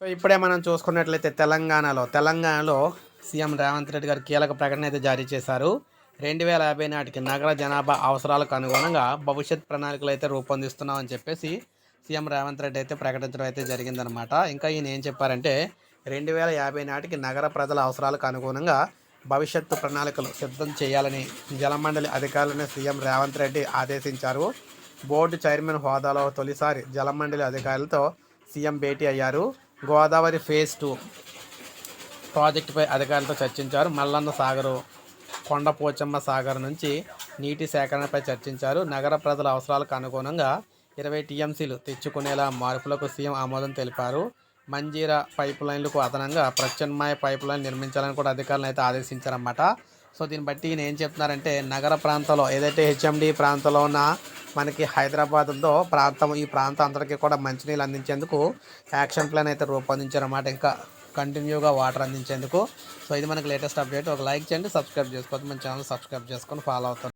So ఇప్పుడే మనం చూసుకున్నట్లయితే తెలంగాణలో తెలంగాణలో సీఎం రేవంత్ రెడ్డి గారు కీలక ప్రకటన అయితే జారీ చేశారు. రెండు వేల యాభై నాటికి నగర జనాభా అవసరాలకు అనుగుణంగా భవిష్యత్ ప్రణాళికలు అయితే రూపొందిస్తున్నామని చెప్పేసి సీఎం రేవంత్ రెడ్డి అయితే ప్రకటించడం అయితే జరిగిందనమాట ఇంకా ఈయన ఏం చెప్పారంటే రెండు వేల యాభై నాటికి నగర ప్రజల అవసరాలకు అనుగుణంగా భవిష్యత్తు ప్రణాళికలు సిద్ధం చేయాలని జలమండలి అధికారులను సీఎం రేవంత్ రెడ్డి ఆదేశించారు. బోర్డు చైర్మన్ హోదాలో తొలిసారి జలమండలి అధికారులతో సీఎం భేటీ అయ్యారు. గోదావరి ఫేజ్ టూ ప్రాజెక్టుపై అధికారులతో చర్చించారు. మల్లన్న సాగరు కొండ పోచమ్మ సాగర్ నుంచి నీటి సేకరణపై చర్చించారు. నగర ప్రజల అవసరాలకు అనుగుణంగా ఇరవై టీఎంసీలు తెచ్చుకునేలా మార్పులకు సీఎం ఆమోదం తెలిపారు. మంజీరా పైప్ లైన్లకు అదనంగా ప్రత్యామ్నాయ పైప్ లైన్ నిర్మించాలని కూడా అధికారులను అయితే ఆదేశించారన్నమాట. సో దీన్ని బట్టి ఈయన ఏం చెప్తున్నారంటే నగర ప్రాంతంలో ఏదైతే హెచ్ఎండి ప్రాంతంలో ఉన్న మనకి హైదరాబాద్లో ప్రాంతం ఈ ప్రాంతం అందరికీ కూడా మంచినీళ్ళు అందించేందుకు యాక్షన్ ప్లాన్ అయితే రూపొందించారన్నమాట. ఇంకా కంటిన్యూగా వాటర్ అందించేందుకు. సో ఇది మనకి లేటెస్ట్ అప్డేట్. ఒక లైక్ చేయండి సబ్స్క్రైబ్ చేసుకోవద్దు. మన ఛానల్ సబ్స్క్రైబ్ చేసుకొని ఫాలో అవుతాను